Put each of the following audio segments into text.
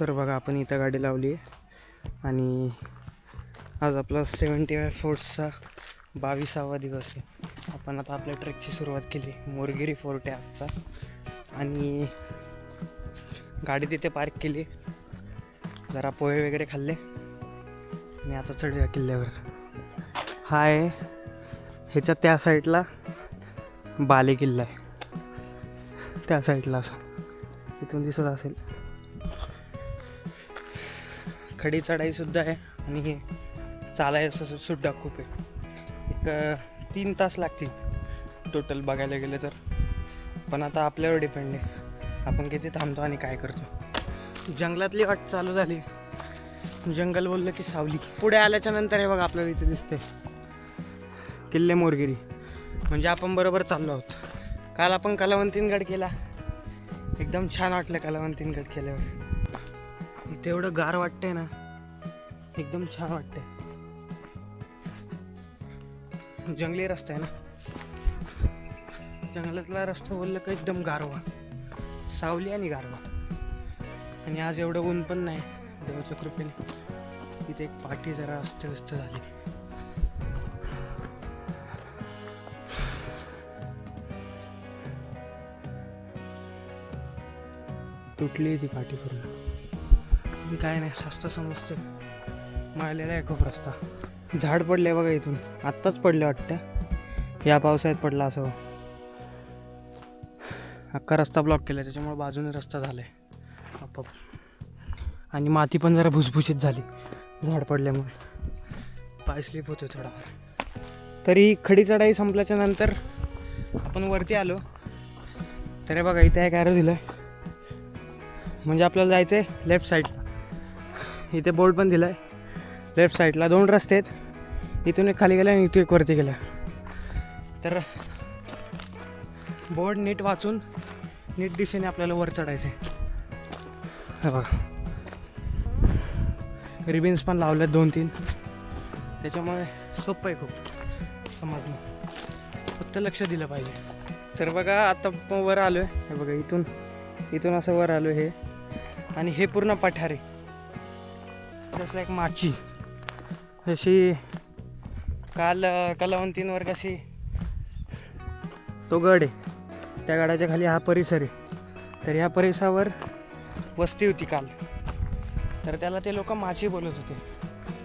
तर बघा आपण इथं गाडी लावली आहे आणि आज आपला सेवन्टी फाय फोर्सचा बावीसावा दिवस आहे. आपण आता आपल्या ट्रेकची सुरुवात केली मोरगिरी फोर्ट आहे आजचा. आणि गाडी तिथे पार्क केली. जरा पोहे वगैरे खाल्ले. आणि आता चढूया किल्ल्यावर. हा आहे ह्याच्या त्या साईडला बाले किल्ला आहे. त्या साईडला असा. इथून दिसत असेल. खडी चढाईसुद्धा आहे आणि हे चालायचं सुद्धा खूप आहे. एक तीन तास लागतील टोटल बघायला गेलं तर. पण आता आपल्यावर डिपेंड आहे. आपण किती थांबतो आणि काय करतो. जंगलातली वाट चालू झाली. जंगल बोललं की सावली. पुढे आल्याच्यानंतर हे बघा आपल्याला इथे दिसते किल्ले मोरगिरी. म्हणजे आपण बरोबर चाललो आहोत. काल आपण कलावंतीनगड केला. एकदम छान वाटलं कलावंतीनगड केल्यावर. इथे एवढं गार वाटतंय ना. एकदम छान वाटतंय. जंगली रस्ता आहे ना. जंगलातला रस्ता बोललं का एकदम गारवा. सावली आणि गारवा. आणि आज एवढं ऊन पण नाही. देवाच्या कृपेने. इथे एक पाठी जरा अस्तव्यस्त झाली. तुटली ती पाठी पूर्ण. काय नाही रस्ता समजतं मारलेला आहे खूप रस्ता. झाड पडले बघा इथून. आत्ताच पडले वाटतं. या पावसाळ्यात पडला असं. अख्खा रस्ता ब्लॉक केला त्याच्यामुळे बाजूने रस्ता झाला आहे आपोआप. आणि माती पण जरा भुसभुशीत झाली. झाड पडल्यामुळे. पाय स्लिप होतो थोडा. तरी खडी चढाई संपल्याच्या नंतर आपण वरती आलो. तर बघा इथे एक ॲरो दिलं म्हणजे आपल्याला जायचं आहे लेफ्ट साईडला इथे बोर्ड पण दिला आहे लेफ्ट साईडला दोन रस्ते आहेत. इथून एक खाली गेला आणि इथून एक वरती गेला. तर बोर्ड नीट वाचून नीट दिशेने आपल्याला वर चढायचं आहे बघा. रिबिन्स पण लावल्यात दोन तीन त्याच्यामुळे सोपं आहे खूप समजणं. फक्त लक्ष दिलं पाहिजे. तर बघा आता वर आलो आहे हे बघा इथून इथून असं वर आलो हे. आणि हे पूर्ण पठार. आहे जस्ट एक माची. अशी काल कलावंतींवर कशी तो गड आहे. त्या गडाच्या खाली हा परिसर आहे. तर ह्या परिसरावर वस्ती होती काल. तर त्याला ते लोक माची बोलत होते.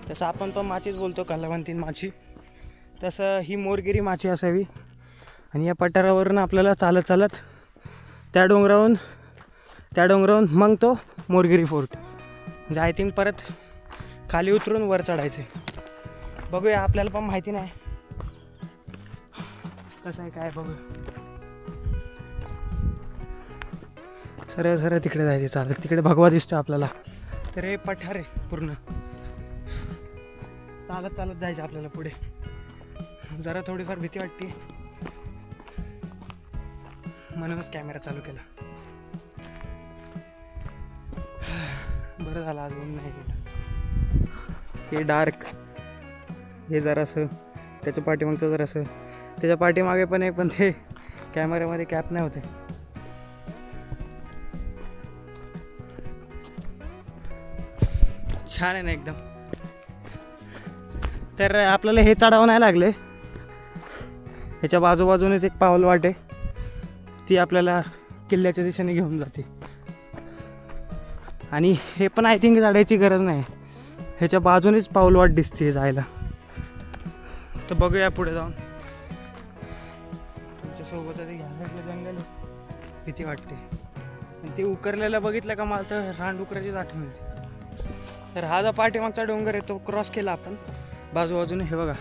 तसं आपण पण माचीच बोलतो कलावंतीन माची. तसं ही मोरगिरी माची असावी. आणि या पठारावरून आपल्याला चालत चालत त्या डोंगरावरून त्या डोंगरावरून मग तो मोरगिरी फोर्ट. म्हणजे आय थिंक परत खाली उतरून वर चढायचे. बघूया आपल्याला पण माहिती नाही. कसं आहे काय बघू सरळ सरळ तिकडे जायचे चालत. तिकडे भगवा दिसतो आपल्याला. तर हे पठार आहे पूर्ण. चालत चालत जायचं आपल्याला पुढे. जरा थोडीफार भीती वाटते. म्हणूनच कॅमेरा चालू केला. बरं झालं आज नाही गेलं. हे डार्क. हे जरासं त्याच्या पाठीमागचं जरासं. त्याच्या पाठीमागे पण आहे पण ते कॅमेऱ्यामध्ये कॅप नाही होते. छान आहे ना एकदम. तर आपल्याला हे चढावं नाही लागले. ह्याच्या बाजूबाजूनेच एक पाऊल वाटे. ती आपल्याला किल्ल्याच्या दिशेने घेऊन जाते. आणि हे पण आय थिंक चढायची गरज नाही. ह्याच्या बाजूनेच पाऊलवाट दिसते जायला. तर बघूया पुढे जाऊन. तुमच्यासोबत घ्यायला जंगल. भीती वाटते. आणि ते उकरलेलं बघितलं का मला तर रानडुकराचीच आठवण येते. तर हा जो पाठीमागचा डोंगर आहे तो क्रॉस केला आपण. बाजूबाजूने हे बघा.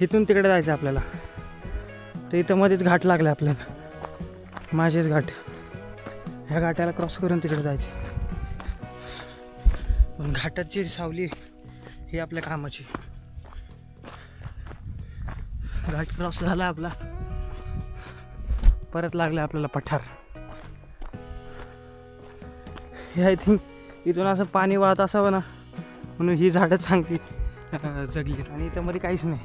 इथून तिकडे जायचं आपल्याला. तर इथं मध्येच घाट लागला आपल्याला. माझेच घाट. ह्या घाटाला क्रॉस करून तिकडे जायचे. पण घाटाची सावली ही आपल्या कामाची. घाट क्रॉस झाला आपला. परत लागला आपल्याला पठार. हे आय थिंक इथून असं पाणी वाहत असावं ना म्हणून ही झाडं चांगली जगलीत. आणि इथं मध्ये काहीच नाही.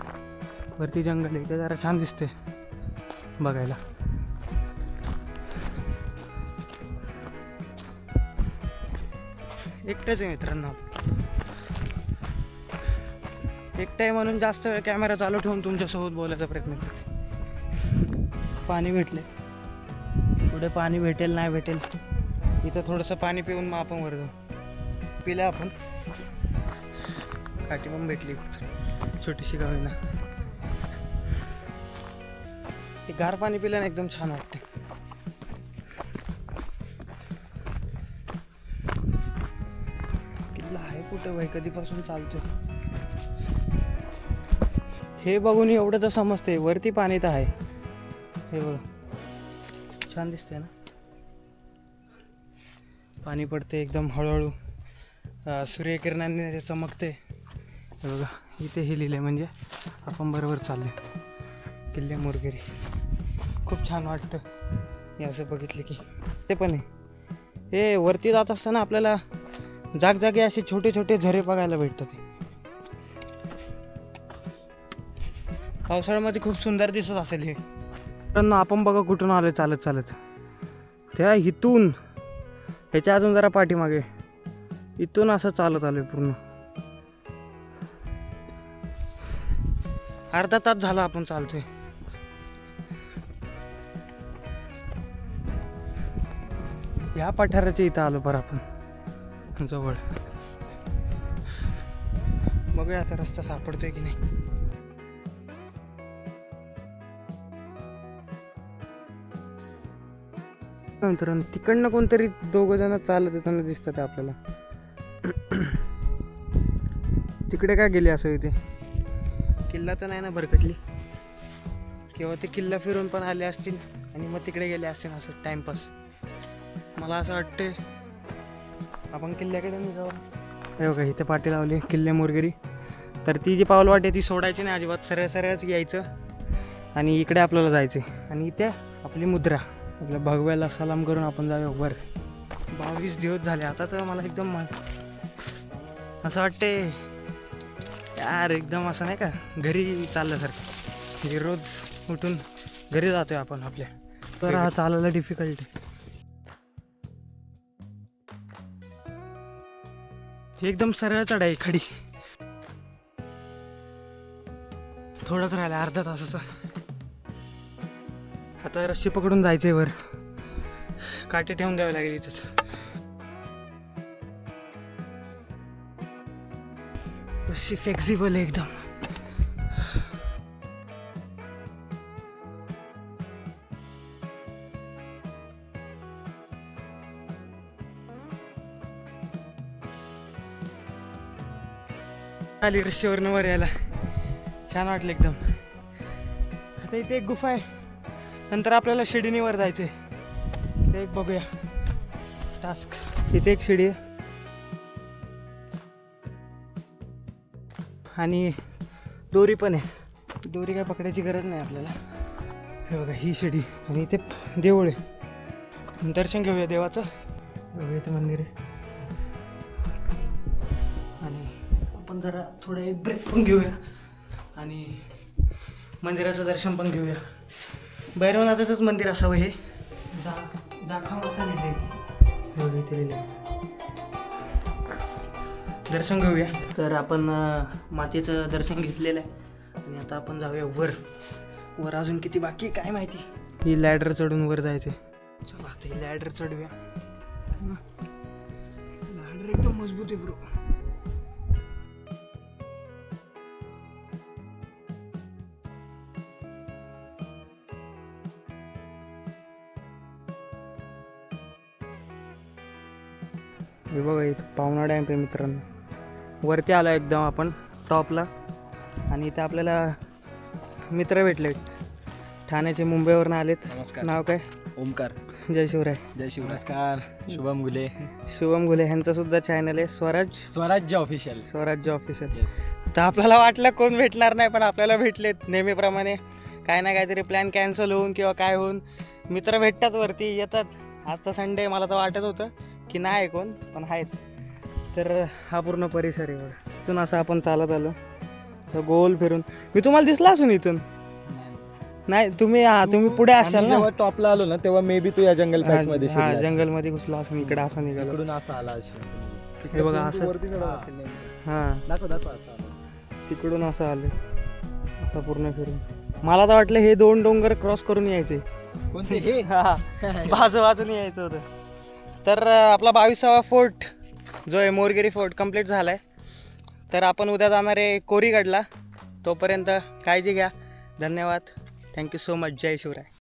वरती जंगल आहे ते जरा छान दिसते बघायला. एकटेच आहे मित्रांनो एकटा आहे म्हणून जास्त वेळ कॅमेरा चालू ठेवून तुमच्यासोबत बोलायचा प्रयत्न करते पाणी भेटले. पुढे पाणी भेटेल नाही भेटेल इथं थोडंसं पाणी पिऊन मग आपण वर जाऊ. पिलं आपण. काठी पण भेटली. छोटीशी गावीना ते गार पाणी पिल्याने एकदम छान वाटतं. चालतो आहे बाई कधीपासून चालतो हे बघून एवढं तर समजते वरती पाणी तर आहे. हे बघ छान दिसतंय ना? पाणी पडते एकदम हळूहळू. सूर्यकिरणांनी ते चमकते हे बघा इथे हे लिहिलं म्हणजे आपण बरोबर चाललो किल्ले मोरगिरी. खूप छान वाटतं. हे असं बघितलं की. ते पण आहे. हे वरती जात असताना आपल्याला जागजागी असे छोटे छोटे झरे बघायला भेटतात. ते पावसाळ्यामध्ये खूप सुंदर दिसत असेल हे. मित्रांनो आपण बघा कुठून आलो चालत चालत. त्या इथून ह्याच्या अजून जरा पाठीमागे. इथून असं चालत आलोय पूर्ण. अर्धा तास झाला आपण चालतोय. ह्या पठाराच्या इथं आलो बरं आपण. जवळ. बघूया आता रस्ता सापडतोय की नाही. मित्रांनो तिकडनं कोणतरी दोघं जण चालत येताना दिसतात आपल्याला. तिकडे काय गेले असं इथे? किल्ला तर नाही ना भरकटली? किंवा ते किल्ला फिरून पण आले असतील आणि मग तिकडे गेले असतील असं टाइमपास मला असं वाटते आपण किल्ल्याकडे निघावं हे बघा इथे पाठी लावली किल्ले मोरगिरी. तर ती जी पाऊल वाटे ती सोडायची नाही अजिबात सरळ सरळच यायचं आणि इकडे आपल्याला जायचं आणि इथे आपली मुद्रा आपल्या भगव्याला सलाम करून आपण जाऊया. वर बावीस दिवस झाले आता तर मला एकदम मा- असं वाटते यार एकदम असं नाही का घरी चालल्यासारखं. म्हणजे रोज उठून घरी जातोय आपण आपल्या. तर हा चालायला डिफिकल्ट आहे. एकदम सरळ चढ आहे खडी थोडंच राहिलं अर्धा तासाचा आता रस्सी पकडून जायचंय वर. काटे ठेवून द्यावे लागेल इथंच. रस्सी फ्लेक्झिबल आहे एकदम. आली रस्सीवरनं वर यायला. छान वाटलं एकदम. आता इथे एक गुफा आहे. नंतर आपल्याला शिडीनीवर जायचं जायचंय. ते एक बघूया. टास्क इथे एक शिडी आहे. आणि दोरी पण आहे. दोरी काय पकडायची गरज नाही आपल्याला. हे बघा ही शिडी आणि इथे देऊळ आहे. दर्शन घेऊया देवाचं. बघूया इथे मंदिर आहे. जरा थोडं एक ब्रेक पण घेऊया. आणि मंदिराचं दर्शन पण घेऊया. भैरवनाथाचंच मंदिर असावं हे. जा जाखा माता लिहिले. लिहिले दर्शन घेऊया. तर आपण मातेचं दर्शन घेतलेलं आहे. आणि आता आपण जाऊया वर. वर अजून किती बाकी काय माहिती? ही लॅडर चढून वर जायचं चला आता ही लॅडर चढूया. लॅडर एकदम मजबूत आहे ब्रो हे बघा इथं पावना डॅम आहे मित्रांनो. वरती आलो एकदम आपण टॉपला. आणि इथे आपल्याला मित्र भेटले ठाण्याचे मुंबईवरनं आलेत. नमस्कार. नाव काय? ओमकार. जय शिवराय. जय शिव नमस्कार. शुभम गुले शुभम गुले ह्यांचं सुद्धा चॅनल आहे. स्वराज? स्वराज्य ऑफिशियल स्वराज्य ऑफिशियल येस तर आपल्याला वाटलं कोण भेटणार नाही पण आपल्याला भेटलेत नेहमीप्रमाणे. काय ना काहीतरी प्लॅन कॅन्सल होऊन किंवा काय होऊन मित्र भेटतात वरती येतात. आजचा संडे मला तर वाटत होतं. की नाही कोण पण आहेत. तर हा पूर्ण परिसर आहे बघा. इथून असं आपण चालत आलो. असं गोल फिरून. मी तुम्हाला दिसला असून इथून? नाही तुम्ही हा तुम्ही पुढे असाल ना? जेव्हा टॉपला आलो ना तेव्हा मे बी तू या जंगल पॅच मध्ये हा. जंगलमध्ये घुसला असून इकडे असा निघालो. इकडून असा आला असेल. हे बघा असं. वरती चढत असेल नेमकं. हां. दाखव दाखव असं आलं. तिकडून असं आले. असं पूर्ण फिरून. मला तर वाटलं हे दोन डोंगर क्रॉस करून यायचे. कोणते हे? हा. बाजू बाजून यायचं होतं. तर आपला बावीसावा फोर्ट जो आहे मोरगिरी फोर्ट कंप्लीट झाला आहे तर आपण उद्या जाणार आहे कोरीगडला. तोपर्यंत काळजी घ्या. धन्यवाद. थँक्यू सो मच जय शिवराय.